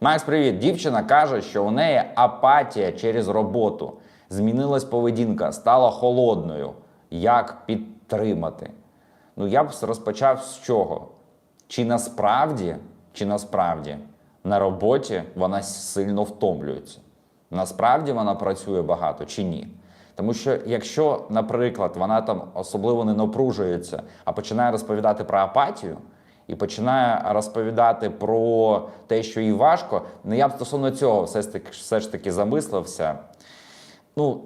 Макс, привіт. Дівчина каже, що у неї апатія через роботу. Змінилась поведінка, стала холодною. Як підтримати? Ну, я б розпочав з чого? Чи насправді, чи насправді на роботі вона сильно втомлюється? Насправді вона працює багато чи ні? Тому що якщо, наприклад, вона там особливо не напружується, а починає розповідати про апатію і починає розповідати про те, що їй важко, ну я б стосовно цього все ж таки, все ж таки замислився. Ну,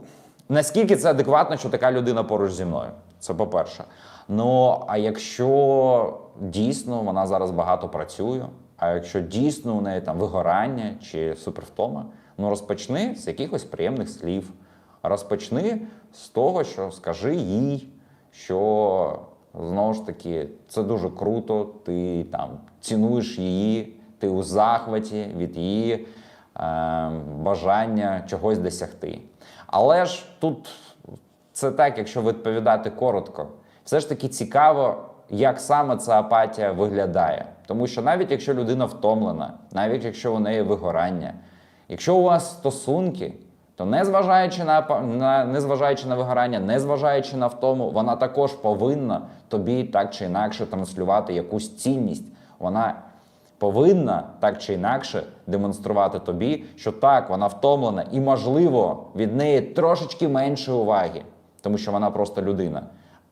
наскільки це адекватно, що така людина поруч зі мною? Це по-перше. Ну, а якщо дійсно вона зараз багато працює, а якщо дійсно у неї там вигорання чи супервтома, ну розпочни з якихось приємних слів. Розпочни з того, що скажи їй, що знову ж таки це дуже круто, ти там цінуєш її, ти у захваті від її е, бажання чогось досягти. Але ж тут це так, якщо відповідати коротко, все ж таки цікаво, як саме ця апатія виглядає. Тому що навіть якщо людина втомлена, навіть якщо у неї вигорання, якщо у вас стосунки, то незважаючи на, на, незважаючи на вигорання, незважаючи на втому, вона також повинна тобі так чи інакше транслювати якусь цінність. Вона повинна так чи інакше демонструвати тобі, що так, вона втомлена, і, можливо, від неї трошечки менше уваги, тому що вона просто людина,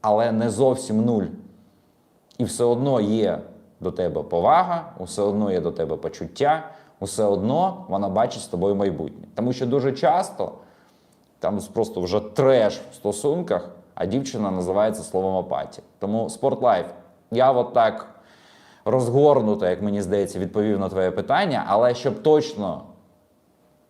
але не зовсім нуль. І все одно є до тебе повага, все одно є до тебе почуття, все одно вона бачить з тобою майбутнє. Тому що дуже часто там просто вже треш в стосунках, а дівчина називається словом апатія. Тому спортлайф. Я от так розгорнуто, як мені здається, відповів на твоє питання, але щоб точно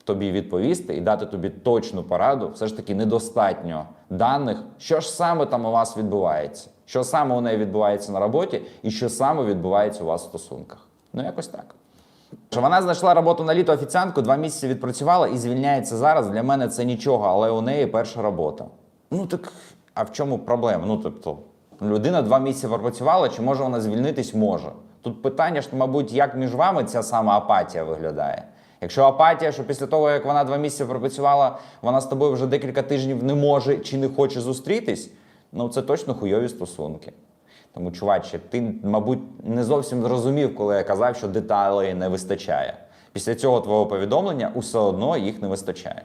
тобі відповісти і дати тобі точну пораду, все ж таки недостатньо даних, що ж саме там у вас відбувається, що саме у неї відбувається на роботі, і що саме відбувається у вас в стосунках. Ну, якось так. Що Вона знайшла роботу на літо офіціантку, два місяці відпрацювала і звільняється зараз. Для мене це нічого, але у неї перша робота. Ну так, а в чому проблема? Ну тобто, людина два місяці пропрацювала, чи може вона звільнитись? Може. Тут питання ж, мабуть, як між вами ця сама апатія виглядає. Якщо апатія, що після того, як вона два місяці пропрацювала, вона з тобою вже декілька тижнів не може чи не хоче зустрітись, ну це точно хуйові стосунки. Тому, чуваче, ти, мабуть, не зовсім зрозумів, коли я казав, що деталей не вистачає. Після цього твого повідомлення усе одно їх не вистачає.